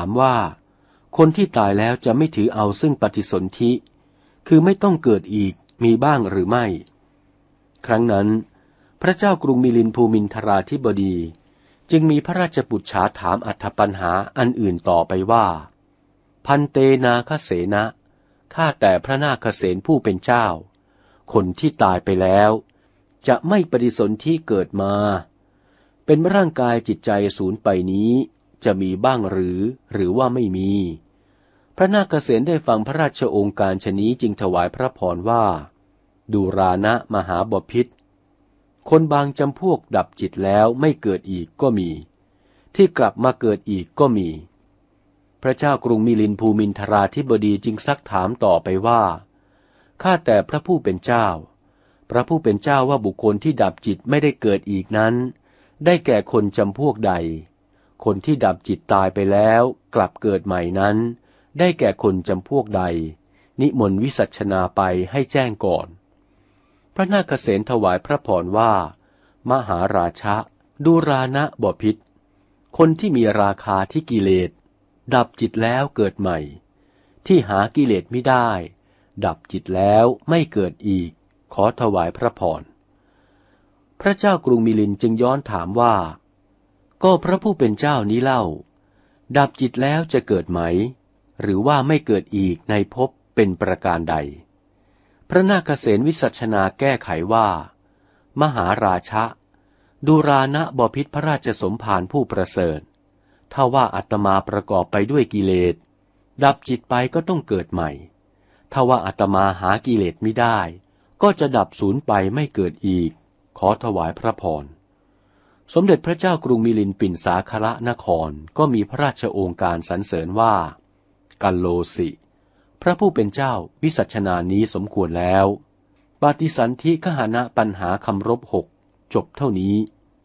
ามว่า คนที่ตายแล้วจะไม่ถือเอาซึ่งปฏิสนธิ คือไม่ต้องเกิดอีกมีบ้างหรือไม่ ครั้งนั้น พระเจ้ากรุงมิลินภูมินทราธิบดี จึงมีพระราชบุตรฉาถามอัธปัญหาอันอื่นต่อไปว่า พันเตนาคเสนะข้าแต่พระนาคเสนผู้เป็นเจ้า คนที่ตายไปแล้ว จะไม่ปฏิสนธิเกิดมา เป็นร่างกายจิตใจสูญไปนี้ จะมีบ้างหรือ หรือว่าไม่มี พระนาคเษนได้ฟังพระราชโองการชนี้จึงถวายพระพรว่า ดูรานะมหาบพิษคนบางจำพวกดับจิตแล้วไม่เกิดอีกก็มี ที่กลับมาเกิดอีกก็มี พระเจ้ากรุงมิลินภูมินทราธิบดีจึงซักถามต่อไปว่าข้าแต่พระผู้เป็นเจ้า พระผู้เป็นเจ้าว่าบุคคลที่ดับจิตไม่ได้เกิดอีกนั้น ได้แก่คนจำพวกใด คนที่ดับจิตตายไปแล้วกลับเกิดใหม่นั้น ได้แก่คนจำพวกใด นิมนต์วิสัชนาไปให้แจ้งก่อน พระนาคเษนถวายพระพรว่า มหาราชะดูรานะบพิษ คนที่มีราคาที่กิเลส ดับจิตแล้วเกิดใหม่ ที่หากิเลสไม่ได้ ดับจิตแล้วไม่เกิดอีก ขอถวายพระพรพระเจ้ากรุงมิลินจึงย้อนถามว่า ก็พระผู้เป็นเจ้านี้เล่า ดับจิตแล้วจะเกิดไหม หรือว่าไม่เกิดอีกในภพเป็นประการใด พระนาคเษนวิสัชนาแก้ไขว่า มหาราชะดูรานะบพิษพระราชสมภารผู้ประเสริฐถ้าว่าอัตมาประกอบไปด้วยกิเลส ดับจิตไปก็ต้องเกิดใหม่ ถ้าว่าอัตมาหากิเลสไม่ได้ ก็จะดับสูญไปไม่เกิดอีก ขอถวายพระพร สมเด็จพระเจ้ากรุงมิลินปินสาคระนครก็มีพระราชโองการสรรเสริญว่า กัลโลสิ พระผู้เป็นเจ้าวิสัชนานี้สมควรแล้ว ปฏิสันธิขหานะปัญหาคำรบหกจบเท่านี้